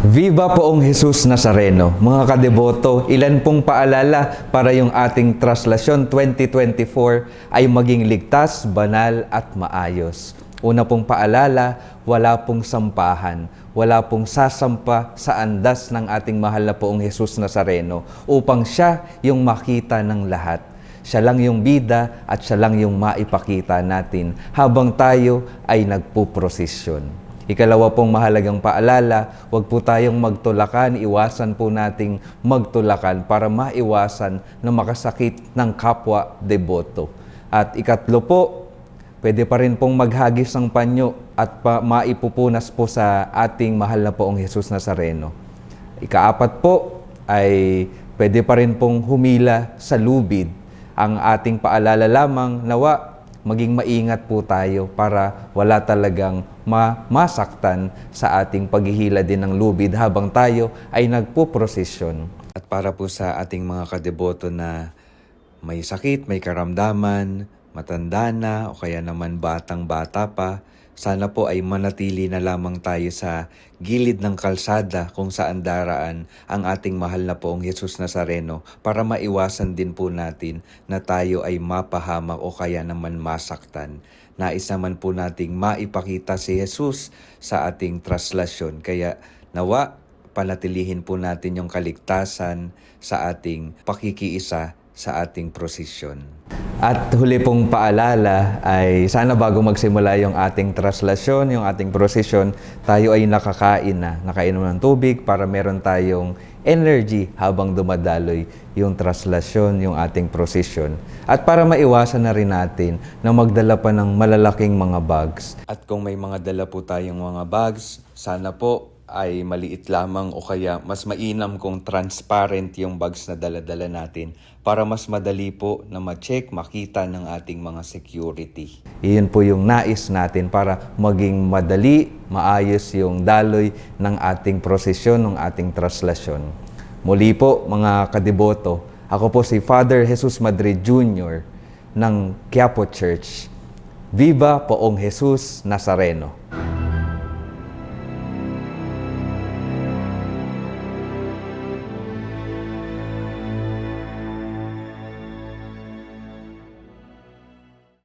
Viva poong Jesus Nazareno. Mga kadeboto, ilan pong paalala para yung ating traslasyon 2024 ay maging ligtas, banal at maayos. Una pong paalala, wala pong sampahan, wala pong sasampa sa andas ng ating mahal na poong Jesus Nazareno upang siya yung makita ng lahat. Siya lang yung bida at siya lang yung maipakita natin habang tayo ay nagpuprosesyon. Ikalawa pong mahalagang paalala, huwag po tayong magtulakan, iwasan po nating magtulakan para maiwasan na makasakit ng kapwa deboto. At ikatlo po, pwede pa rin pong maghagis ng panyo at pa, maipupunas po sa ating mahal na poong Jesus Nazareno. Ikaapat po ay pwede pa rin pong humila sa lubid. Ang ating paalala lamang, nawa, maging maingat po tayo para wala talagang ma- masaktan sa ating paghihila din ng lubid habang tayo ay nagpo-prosesyon. At para po sa ating mga kadeboto na may sakit, may karamdaman, matanda na o kaya naman batang-bata pa, sana po ay manatili na lamang tayo sa gilid ng kalsada kung saan daraan ang ating mahal na poong Jesus Nazareno para maiwasan din po natin na tayo ay mapahamak o kaya naman masaktan. Nais naman po nating maipakita si Jesus sa ating traslasyon. Kaya nawa, panatilihin po natin yung kaligtasan sa ating pakikiisa sa ating prosesyon. At huli pong paalala ay sana bago magsimula yung ating traslasyon, yung ating prosesyon, tayo ay nakakain na, nakainom ng tubig para meron tayong energy habang dumadaloy yung traslasyon, yung ating prosesyon. At para maiwasan na rin natin na magdala pa ng malalaking mga bags. At kung may mga dala po tayong mga bags, sana po ay maliit lamang o kaya mas mainam kung transparent yung bags na dala-dala natin para mas madali po na ma-check, makita ng ating mga security. Iyon po yung nais natin para maging madali, maayos yung daloy ng ating prosesyon, ng ating traslasyon. Muli po mga kadeboto, ako po si Father Jesus Madrid Jr. ng Quiapo Church. Viva Poong Jesus Nazareno!